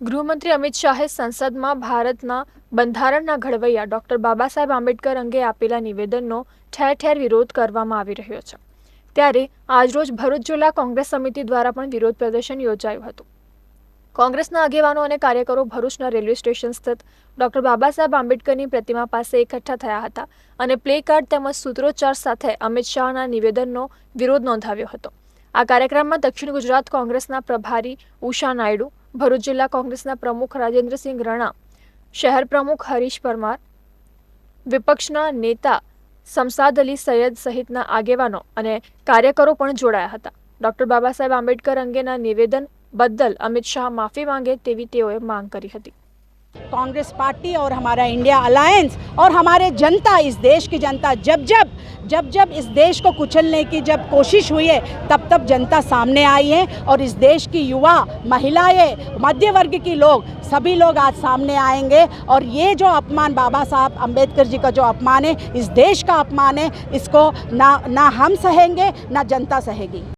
ગૃહમંત્રી અમિત શાહે સંસદમાં ભારતના બંધારણના ઘડવૈયા ડોક્ટર બાબા સાહેબ આંબેડકર અંગે આપેલા નિવેદનનો ઠેર ઠેર વિરોધ કરવામાં આવી રહ્યો છે. ત્યારે આજરોજ ભરૂચ જિલ્લા કોંગ્રેસ સમિતિ દ્વારા પણ વિરોધ પ્રદર્શન યોજાયું હતું. કોંગ્રેસના આગેવાનો અને કાર્યકરો ભરૂચના રેલવે સ્ટેશન સ્થિત ડોક્ટર બાબા સાહેબ આંબેડકરની પ્રતિમા પાસે એકઠા થયા હતા અને પ્લે કાર્ડ તેમજ સૂત્રોચ્ચાર સાથે અમિત શાહના નિવેદનનો વિરોધ નોંધાવ્યો હતો. આ કાર્યક્રમમાં દક્ષિણ ગુજરાત કોંગ્રેસના પ્રભારી ઉષા નાયડુ ભરૂચ જિલ્લા કોંગ્રેસના પ્રમુખ રાજેન્દ્રસિંહ રણા, શહેર પ્રમુખ હરીશ પરમાર, વિપક્ષના નેતા સમસાદ અલી સૈયદ સહિતના આગેવાનો અને કાર્યકરો પણ જોડાયા હતા. ડોક્ટર બાબા સાહેબ આંબેડકર અંગેના નિવેદન બદલ અમિત શાહ માફી માંગે તેવી તેઓએ માંગ કરી હતી. कांग्रेस पार्टी और हमारा इंडिया अलायंस और हमारे जनता, इस देश की जनता, जब जब जब जब इस देश को कुचलने की जब कोशिश हुई है, तब तब जनता सामने आई है और इस देश की युवा, महिलाएँ मध्य वर्ग की लोग, सभी लोग आज सामने आएँगे और ये जो अपमान बाबा साहब अंबेडकर जी का जो अपमान है, इस देश का अपमान है, इसको ना ना हम सहेंगे, ना जनता सहेगी।